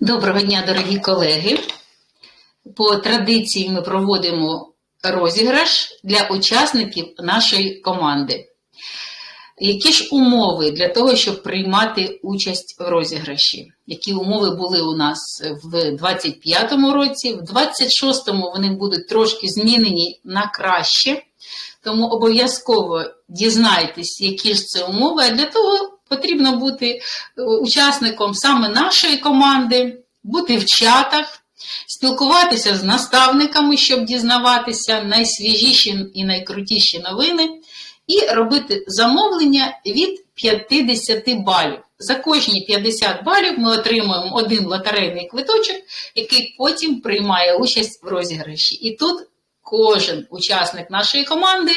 Доброго дня, дорогі колеги. По традиції ми проводимо розіграш для учасників нашої команди. Які ж умови для того, щоб приймати участь в розіграші? Які умови були у нас в 25-му році, в 26-му вони будуть трошки змінені на краще, тому обов'язково дізнайтесь, які ж це умови, а для того потрібно бути учасником саме нашої команди, бути в чатах, спілкуватися з наставниками, щоб дізнаватися найсвіжіші і найкрутіші новини, і робити замовлення від 50 балів. За кожні 50 балів ми отримуємо один лотерейний квиточок, який потім приймає участь в розіграші. І тут кожен учасник нашої команди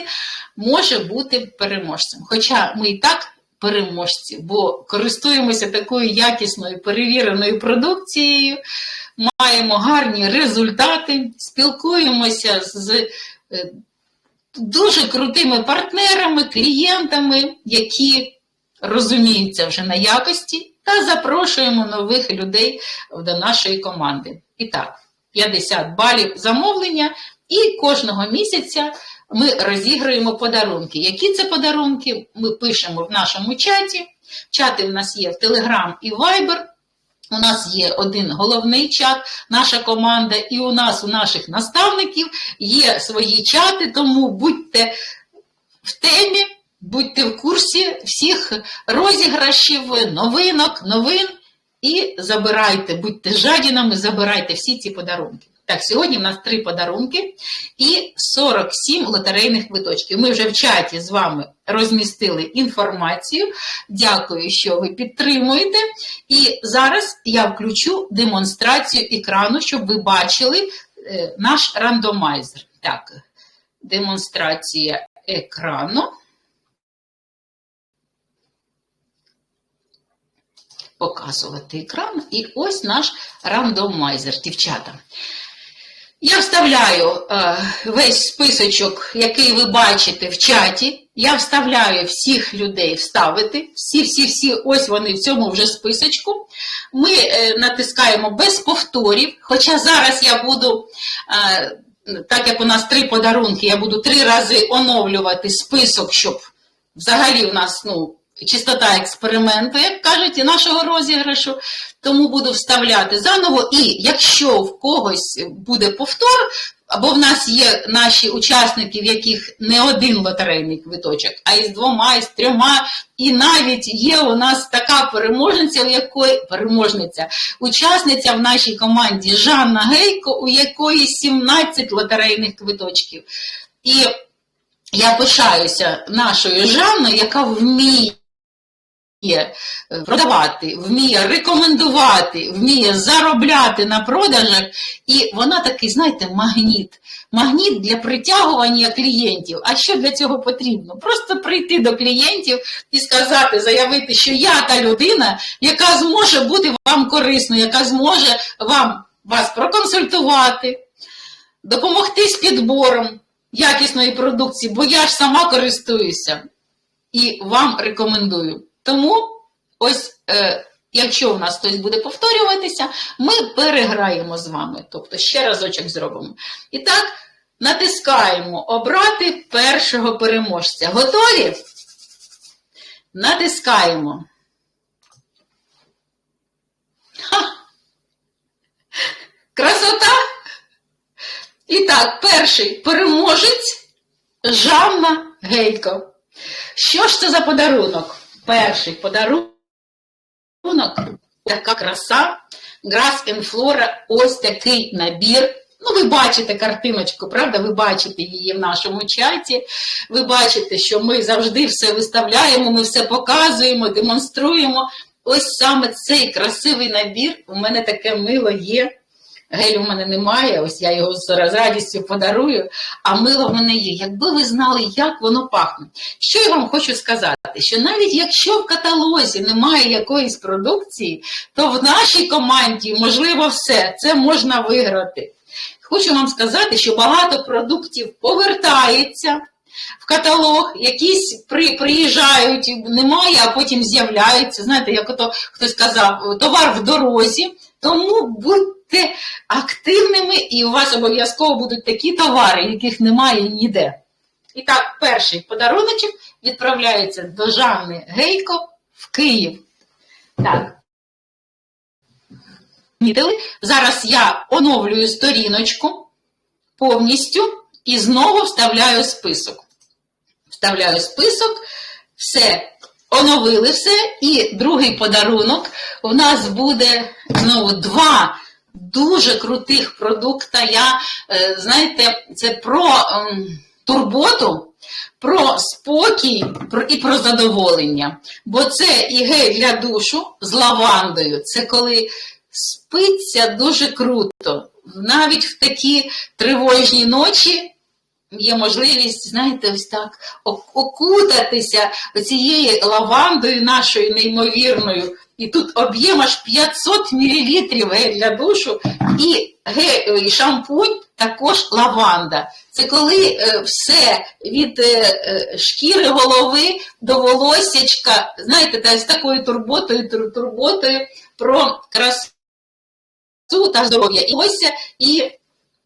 може бути переможцем. Хоча ми і так переможці, бо користуємося такою якісною перевіреною продукцією, маємо гарні результати, спілкуємося з е, дуже крутими партнерами, клієнтами, які розуміються вже на якості, та запрошуємо нових людей до нашої команди. І так, 50 балів замовлення, і кожного місяця ми розіграємо подарунки. Які це подарунки? Ми пишемо в нашому чаті. Чати в нас є в Telegram і Viber. У нас є один головний чат, наша команда, і у нас, у наших наставників, є свої чати, тому будьте в темі, будьте в курсі всіх розіграшів, новинок, новин і забирайте, будьте жадінами, забирайте всі ці подарунки. Так, сьогодні в нас три подарунки і 47 лотерейних квиточків. Ми вже в чаті з вами розмістили інформацію. Дякую, що ви підтримуєте. І зараз я включу демонстрацію екрану, щоб ви бачили е, наш рандомайзер. Так, демонстрація екрану. Показувати екран. І ось наш рандомайзер, дівчата. Я вставляю е, весь списочок, який ви бачите в чаті. Я вставляю всіх людей вставити. Всі-всі-всі, ось вони в цьому вже списочку. Ми е, натискаємо без повторів. Хоча зараз я буду, е, так як у нас три подарунки, я буду три рази оновлювати список, щоб взагалі у нас, ну, чистота експерименту, як кажуть, і нашого розіграшу, тому буду вставляти заново. І якщо в когось буде повтор, або в нас є наші учасники, в яких не один лотерейний квиточок, а із двома, і з трьома, і навіть є у нас така переможниця, у якої переможниця, учасниця в нашій команді Жанна Гейко, у якої 17 лотерейних квиточків. І я пишаюся нашою Жанною, яка вміє вміє е, продавати, вміє рекомендувати, вміє заробляти на продажах, і вона такий, знаєте, магніт. Магніт для притягування клієнтів. А що для цього потрібно? Просто прийти до клієнтів і сказати, заявити, що я та людина, яка зможе бути вам корисною, яка зможе вам вас проконсультувати, допомогти з підбором якісної продукції, бо я ж сама користуюся і вам рекомендую. Тому, ось, е, якщо у нас хтось буде повторюватися, ми переграємо з вами. Тобто ще разочок зробимо. І так, натискаємо обрати першого переможця. Готові? Натискаємо. Ха! Красота! І так, перший переможець Жанна Гейко. Що ж це за подарунок? Перший подарунок така краса. Грас Флора, ось такий набір. Ну, ви бачите картиночку, правда? Ви бачите її в нашому чаті. Ви бачите, що ми завжди все виставляємо, ми все показуємо, демонструємо. Ось саме цей красивий набір. У мене таке мило є. Гелю в мене немає, ось я його з радістю подарую, а мило в мене є. Якби ви знали, як воно пахне. Що я вам хочу сказати? Що навіть якщо в каталозі немає якоїсь продукції, то в нашій команді можливо все, це можна виграти. Хочу вам сказати, що багато продуктів повертається в каталог, якісь при, приїжджають, немає, а потім з'являються. Знаєте, як ото хтось сказав, товар в дорозі Тому будьте активними, і у вас обов'язково будуть такі товари, яких немає ніде. І так, перший подаруночок відправляється до Жанни Гейко в Київ. Так. Зараз я оновлюю сторіночку повністю і знову вставляю список. Вставляю список, все, оновили все. І другий подарунок у нас буде знову два дуже крутих продукта. Я, е, знаєте, це про ем, турботу. Про спокій і про задоволення. Бо це і гель для душу з лавандою. Це коли спиться дуже круто. Навіть в такі тривожні ночі є можливість, знаєте, ось так ок- окутатися цією лавандою нашою неймовірною. І тут об'єм аж 500 мл для душу і, гель, і шампунь також лаванда. Це коли е, все від е, е, шкіри голови до волосячка, знаєте, та, з такою турботою, тур- турботою про красу та здоров'я і волосся, і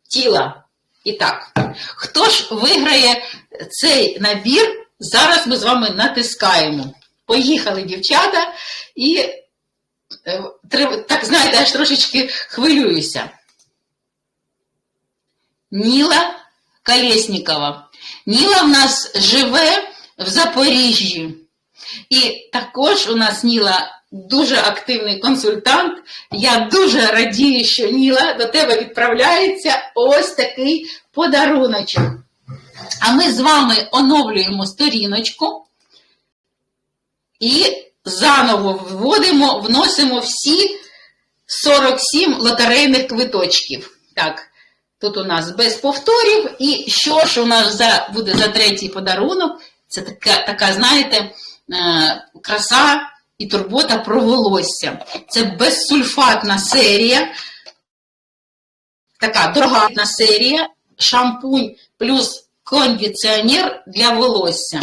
тіла. І так, хто ж виграє цей набір? Зараз ми з вами натискаємо. Поїхали, дівчата, і е, так, знаєте, аж трошечки хвилююся. Ніла Колєснікова. Ніла в нас живе в Запоріжжі. І також у нас Ніла дуже активний консультант. Я дуже радію, що Ніла до тебе відправляється ось такий подаруночок. А ми з вами оновлюємо сторіночку і заново вводимо, вносимо всі 47 лотерейних квиточків. Так, тут у нас без повторів. І що ж у нас за, буде за третій подарунок? Це така, така знаєте, е, краса і турбота про волосся. Це безсульфатна серія, така дорога серія, шампунь плюс кондиціонер для волосся.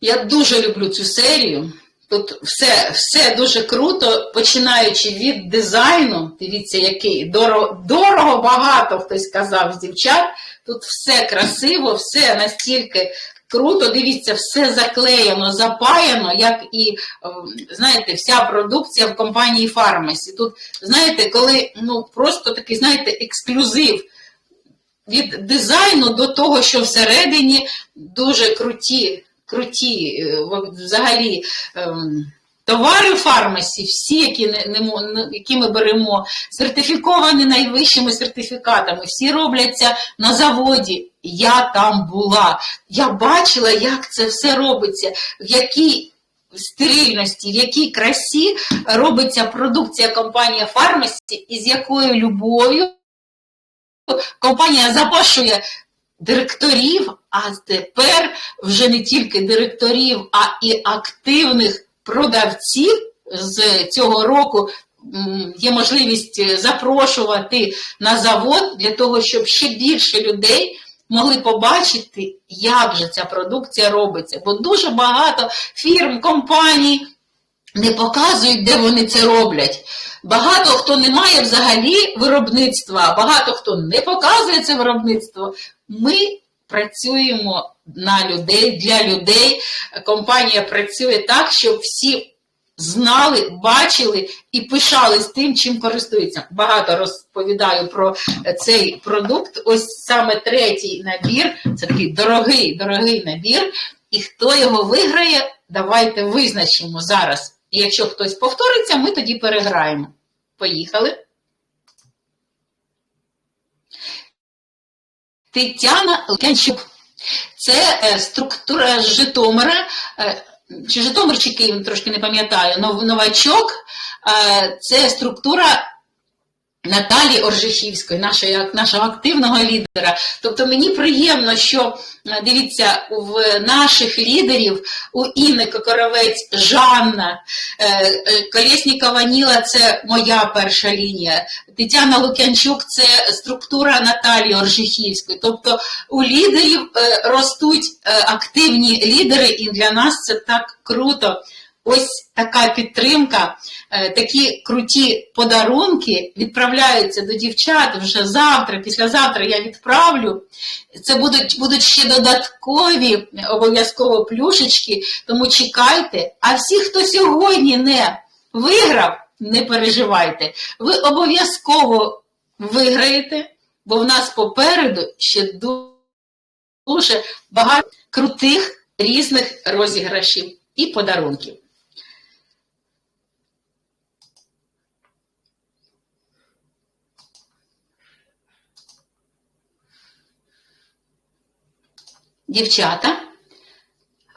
Я дуже люблю цю серію. Тут все, все дуже круто, починаючи від дизайну. Дивіться, який дорого, дорого багато хтось сказав з дівчат. Тут все красиво, все настільки круто. Дивіться, все заклеєно, запаяно, як і, ем, знаєте, вся продукція в компанії Фармасі. Тут, знаєте, коли ну, просто такий, знаєте, ексклюзив від дизайну до того, що всередині дуже круті, круті е, взагалі. ем, Товари фармасі, всі, які, не, не, не- які ми беремо, сертифіковані найвищими сертифікатами, всі робляться на заводі. Я там була. Я бачила, як це все робиться, в якій стерильності, в якій красі робиться продукція компанії Фармасі і з якою любов'ю компанія запрошує директорів, а тепер вже не тільки директорів, а і активних продавців з цього року. Є можливість запрошувати на завод для того, щоб ще більше людей могли побачити, як же ця продукція робиться. Бо дуже багато фірм, компаній не показують, де вони це роблять. Багато хто не має взагалі виробництва, багато хто не показує це виробництво. Ми працюємо на людей, для людей. Компанія працює так, щоб всі знали, бачили і пишались тим, чим користуються. Багато розповідаю про цей продукт. Ось саме третій набір. Це такий дорогий, дорогий набір. І хто його виграє, давайте визначимо зараз. І якщо хтось повториться, ми тоді переграємо. Поїхали. Тетяна Лукянчук. Це е, структура Житомира, е, чи Житомир, чи Київ, трошки не пам'ятаю, нов- новачок. Е, Це структура Наталі Оржихівської, нашої, нашого активного лідера. Тобто мені приємно, що е, дивіться, в наших лідерів у Інни Кокоровець, Жанна, е, е, Колєснікова Ніла це моя перша лінія. Тетяна Лук'янчук це структура Наталії Оржихівської. Тобто у лідерів ростуть активні лідери, і для нас це так круто. Ось така підтримка, е, такі круті подарунки відправляються до дівчат вже завтра, післязавтра я відправлю. Це будуть, будуть ще додаткові обов'язково плюшечки, тому чекайте. А всі, хто сьогодні не виграв, не переживайте. Ви обов'язково виграєте, бо в нас попереду ще дуже багато крутих різних розіграшів і подарунків. Дівчата,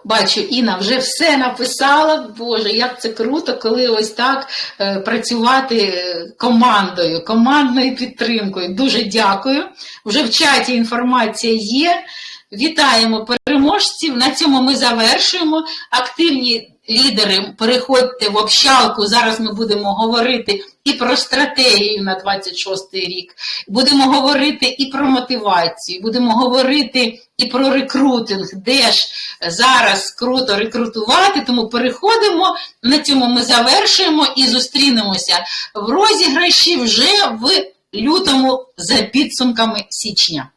бачу, Інна вже все написала. Боже, як це круто, коли ось так е, працювати е, командою, командною підтримкою. Дуже дякую. Вже в чаті інформація є. Вітаємо переможців. На цьому ми завершуємо. Активні лідери, переходьте в общалку. Зараз ми будемо говорити і про стратегію на 26 рік. Будемо говорити і про мотивацію, будемо говорити і про рекрутинг, де ж зараз круто рекрутувати. Тому переходимо. На цьому ми завершуємо і зустрінемося в розіграші вже в лютому за підсумками січня.